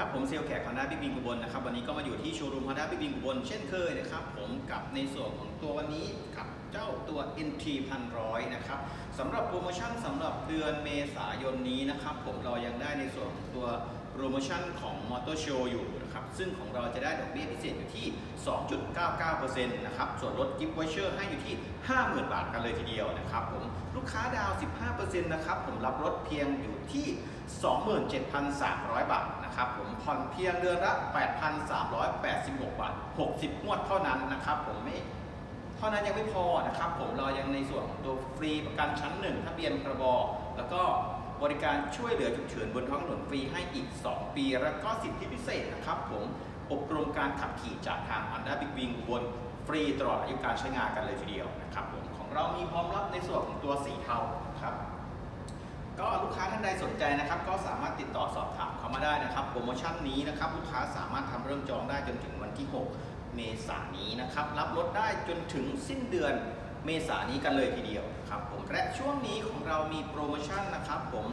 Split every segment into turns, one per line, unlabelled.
ครับ ผมเซลลแขกฮอนด้าบิ๊กบิงอุบลนะครับ วันนี้ก็มาอยู่ที่โชว์รูมฮอนด้าบิ๊กบิงอุบลเช่นเคยนะครับ ผมกับในส่วนของตัววันนี้กับเจ้าตัว NT 1,100นะครับสำหรับโปรโมชั่นสำหรับเดือนเมษายนนี้นะครับ ผมเรายังได้ในส่วนของตัวโปรโมชั่นของมอเตอร์โชว์อยู่นะครับ ซึ่งของเราจะได้ดอกเบี้ยพิเศษอยู่ที่ 2.99%นะครับ ส่วนลดกิฟต์วอเชอร์ให้อยู่ที่ 50,000 บาทกันเลยทีเดียวนะครับผมลูกค้าดาวน์15%นะครับ ผมรับรถเพียงอยู่ที่ 27,300 บาทนะครับผมผ่อนเพียงเดือนละ 8,386 บาท 60งวดเท่านั้นนะครับ ผมไม่เท่านั้นยังไม่พอนะครับผมเรายังในส่วนของตัวฟรีประกันชั้นหนึ่งทะเบียนพรบแล้วก็บริการช่วยเหลือฉุกเฉินบนท้องถนนฟรีให้อีก 2 ปี แล้วก็สิทธิพิเศษนะครับ ผมอบรมการขับขี่จากทาง Honda Big Wing บนฟรีตลอดอายุการใช้งานกันเลยทีเดียวนะครับผมของเรามีพร้อมรับในส่วนของตัว ลูกค้าท่านใดสนใจนะครับ ก็สามารถติดต่อสอบถามเข้ามาได้นะครับ โปรโมชั่นนี้นะครับลูกค้าสามารถทำเริ่มจองได้จนถึงวันที่ 6 เมษายนนี้นะครับรับลดได้จนถึงสิ้นเดือนเมษายนนี้กันเลยทีเดียวครับผมและช่วงนี้ของเรามีโปรโมชั่นนะครับผม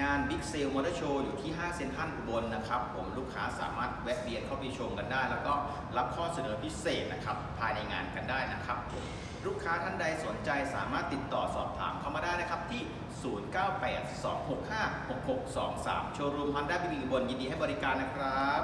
งาน Big Sale Motor Show อยู่ที่ 5 เซ็นทรัลอุบลนะครับ ผมลูกค้าสามารถแวะเวียนเข้าไปชมกันได้ แล้วก็รับข้อเสนอพิเศษนะครับ ภายในงานกันได้นะครับผมลูกค้าท่านใดสนใจสามารถติดต่อสอบถามเข้ามาได้นะครับที่ 0982656623 โชว์รูม Honda บิบิบนยินดีให้บริการนะครับ